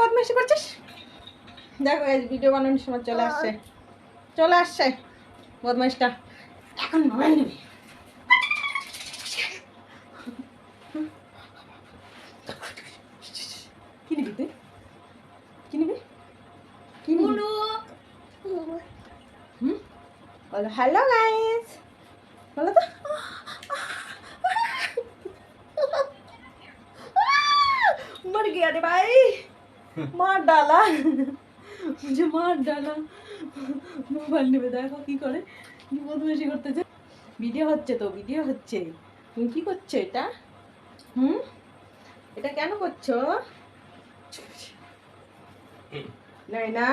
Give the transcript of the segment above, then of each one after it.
বদমাইশি করছিস? দেখো এই ভিডিও বানানোর সময় চলে আসছে। চলে আসছে বদমাইশটা। এখন মোবাইল নেবে। কি নিবি তুই? কি নিবি? কি নিবি? Hello guys! মার ডালা। যে মার ডালা। মোবাইল নেবে দেখো কি করে। কি বদমাইশি করতেছে। ভিডিও হচ্ছে তো ভিডিও হচ্ছে। তুমি কি করছ এটা? হুম? এটা কেন করছ? নাই না।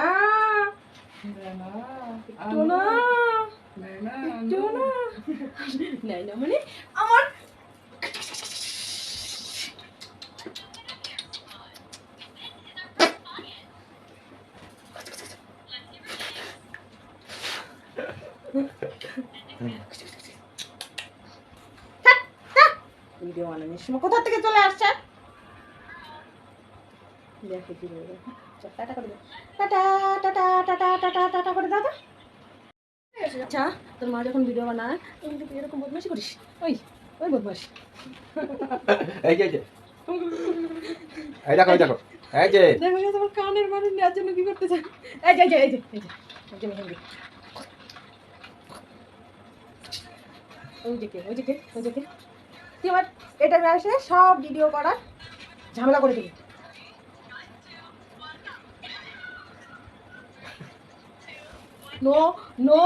একটু না। একটু না। নাই না মানে আমার চলে আসছে দেখো দাদা আচ্ছা তোর মা যখন ভিডিও বানায় তুমি তুই এরকম বদমাশি করিস ওই ওই বদমাস এই দেখো তোমার কানের মানুষ নেওয়ার জন্য কি করতে চায় এই এই যে এই যে এই যে এই যে মেহেন্দি ওই যে কে ওই যে কে ওই যে কে তুই আমার এটা আসে সব ভিডিও করার ঝামেলা করে দিবি। নো নো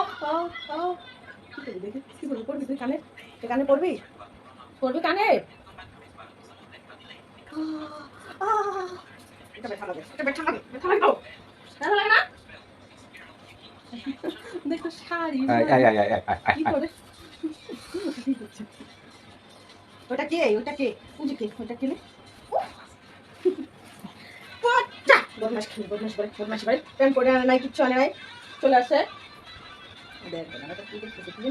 কি করবি দেখি কি করবি পড়বি তুই কানে? কানে পড়বি? পড়বি কানে। এটা ব্যথা লাগে এটা ব্যথা লাগে ব্যথা লাগে ব্যথা লাগে না? দেখো শাড়ি কি করে? ওটা কে? ওটা কে? যে কে? ওটা কে! বদমাশ খালি বদমাশ করে বদমাশ করে প্যান্ট পরে আনে নাই, কিচ্ছু আনে নাই। চলে আসে। দেখ কি দেখতেছে, কি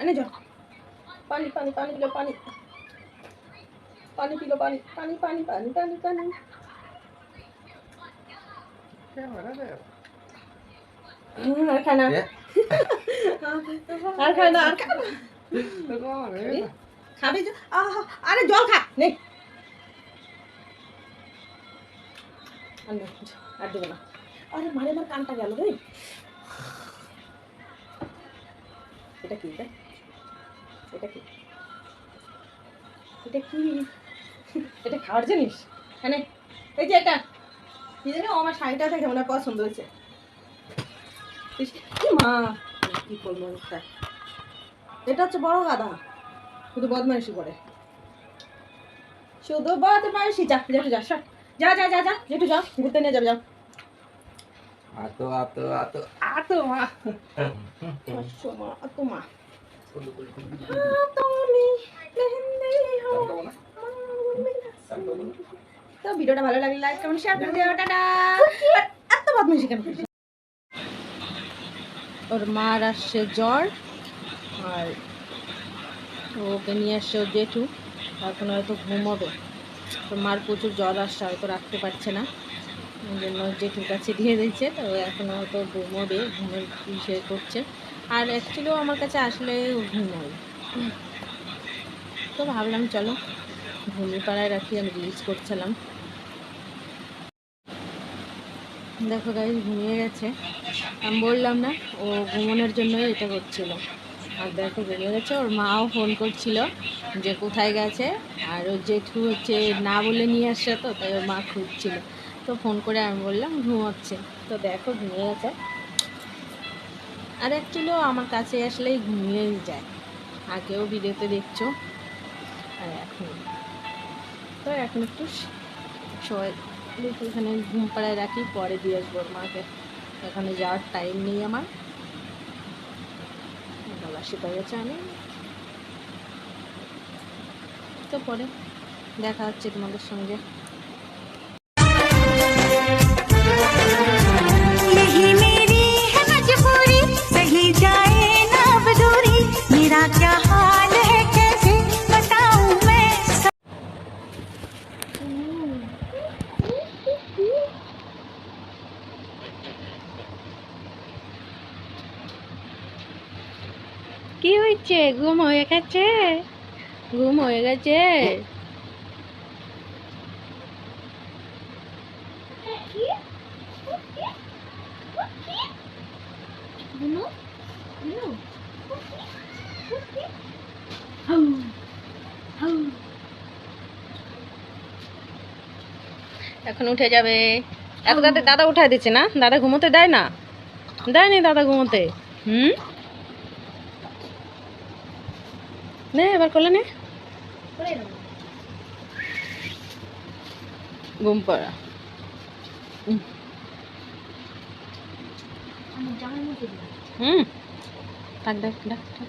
এনে যাও পানি পানি পানি পিলো পানি। পানি পিলো পানি পানি পানি পানি পানি পানি। আর খায় না। এ? আর খায় না। আর খায় না। খাবে আহা, আরে জল খা নে। আর দেবো না। আরে মারে আমার কানটা গেল রে। এটা কি এটা? এটা কি? এটা কি? এটা খাওয়ার জিনিস? মানে এই যে এটা। কি জানি আমার শাড়িটা দেখে মনে হয় পছন্দ হয়েছে। মা কি করব এটা হচ্ছে বড় গাদা শুধু বদমাইশি করে। শুধু বদমাইশি। যা যেটু যা সর। যা যা যা যা যেটু যা ঘুরতে নিয়ে যাবে যাও আতো আতো আতো। আতো মা। আসো মা আতো মা। তুমি মেহেন্দি হো তো ভিডিওটা ভালো লাগলে লাইক কমেন্ট শেয়ার করে দিও। টাটা। এত বদমাইশি কেন? ওর মার আসছে জ্বর, আর ওকে নিয়ে আসছে ওর জেঠু, এখন হয়তো ঘুমোবে। তো মার প্রচুর জ্বর আসছে, হয়তো রাখতে পারছে না। ওই জন্য জেঠুর কাছে দিয়ে দিচ্ছে তো এখন হয়তো ঘুমোবে, ঘুমের ইসে করছে। আর অ্যাকচুয়ালিও আমার কাছে আসলে ঘুমোয় তো ভাবলাম, চলো ঘুমিপাড়ায় রাখি, আমি রিলিজ করছিলাম। দেখো গাইজ ঘুমিয়ে গেছে। আমি বললাম না, ও ঘুমানোর জন্যই এটা করছিল। আর দেখো ঘুমিয়ে গেছে, ওর মাও ফোন করছিল যে কোথায় গেছে। আর ওর জেঠু হচ্ছে না বলে নিয়ে আসছে তো, তাই ওর মা খুঁজছিল। তো ফোন করে আমি বললাম, ঘুমোচ্ছে। তো দেখো ঘুমিয়ে গেছে। আর অ্যাকচুয়ালিও আমার কাছে আসলেই ঘুমিয়েই যায়। আগেও ভিডিওতে দেখছ। আর এখন। তো এখন একটু সবাই দেখি এখানে ঘুম পাড়ায় রাখি, পরে দিয়ে আসব মাকে। এখানে যাওয়ার টাইম নেই আমার। গলা শিখে গেছে আমি। তো পরে দেখা হচ্ছে তোমাদের সঙ্গে। গেছে ঘুম হয়ে গেছে? ঘুম হয়ে গেছে? এখন উঠে যাবে। এত দাদা উঠাই দিচ্ছে না? দাদা ঘুমোতে দেয় না? দেয়নি দাদা ঘুমোতে। হুম? নে এবার করলে নে। ঘুম পড়া। হুম। ডাক ডাক ডাক ডাক।